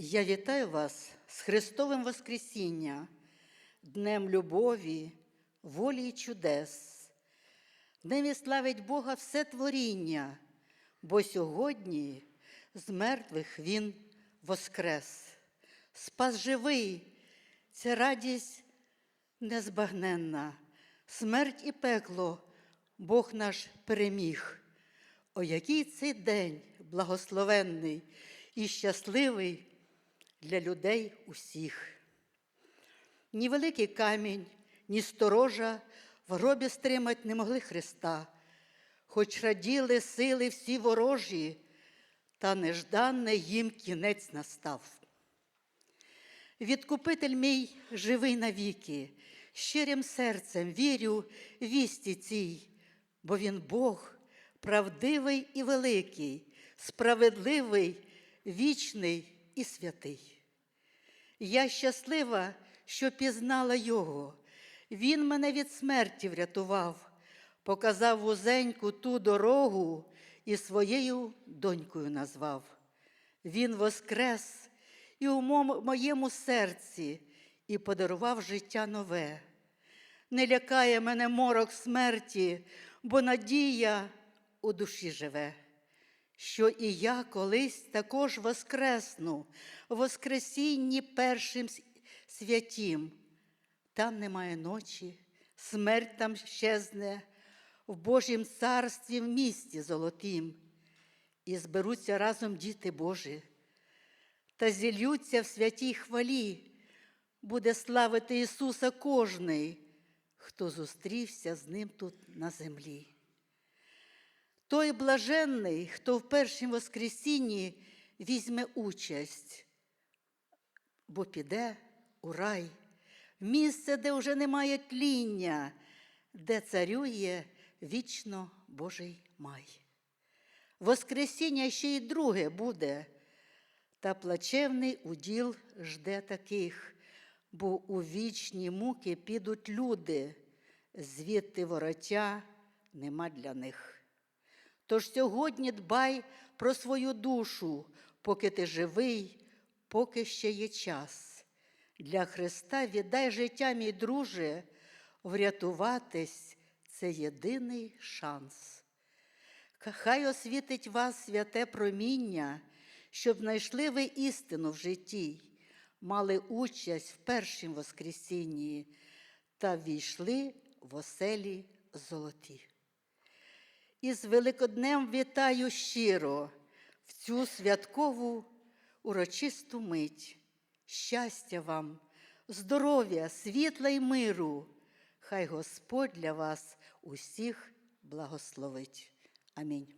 Я вітаю вас з Христовим Воскресіння, Днем любові, волі і чудес. Днем і славить Бога все творіння, бо сьогодні з мертвих Він воскрес. Спас живий, це радість незбагненна, смерть і пекло Бог наш переміг. О, який цей день благословенний і щасливий для людей усіх. Ні великий камінь, ні сторожа в гробі стримать не могли Христа, хоч раділи сили всі ворожі, та нежданне їм кінець настав. Відкупитель мій живий навіки, щирим серцем вірю вісті цій, бо він Бог, правдивий і великий, справедливий, вічний і святий. Я щаслива, що пізнала Його. Він мене від смерті врятував, показав вузеньку ту дорогу і своєю донькою назвав. Він воскрес і у моєму серці і подарував життя нове. Не лякає мене морок смерті, бо надія у душі живе що і я колись також воскресну, воскресінні першим святім. Там немає ночі, смерть там щезне, в Божім царстві в місті золотім. І зберуться разом діти Божі, та зільються в святій хвалі, буде славити Ісуса кожний, хто зустрівся з Ним тут на землі. Той блаженний, хто в першім Воскресінні візьме участь, бо піде у рай, в місце, де вже немає тління, де царює вічно Божий май. Воскресіння ще й друге буде, та плачевний уділ жде таких, бо у вічні муки підуть люди, звідти воротя нема для них. Тож сьогодні дбай про свою душу, поки ти живий, поки ще є час. Для Христа віддай життя, мій друже, врятуватись це єдиний шанс. Хай освітить вас святе проміння, щоб знайшли ви істину в житті, мали участь в першім Воскресінні та війшли в оселі золоті. І з Великоднем вітаю щиро в цю святкову урочисту мить. Щастя вам, здоров'я, світла й миру. Хай Господь для вас усіх благословить. Амінь.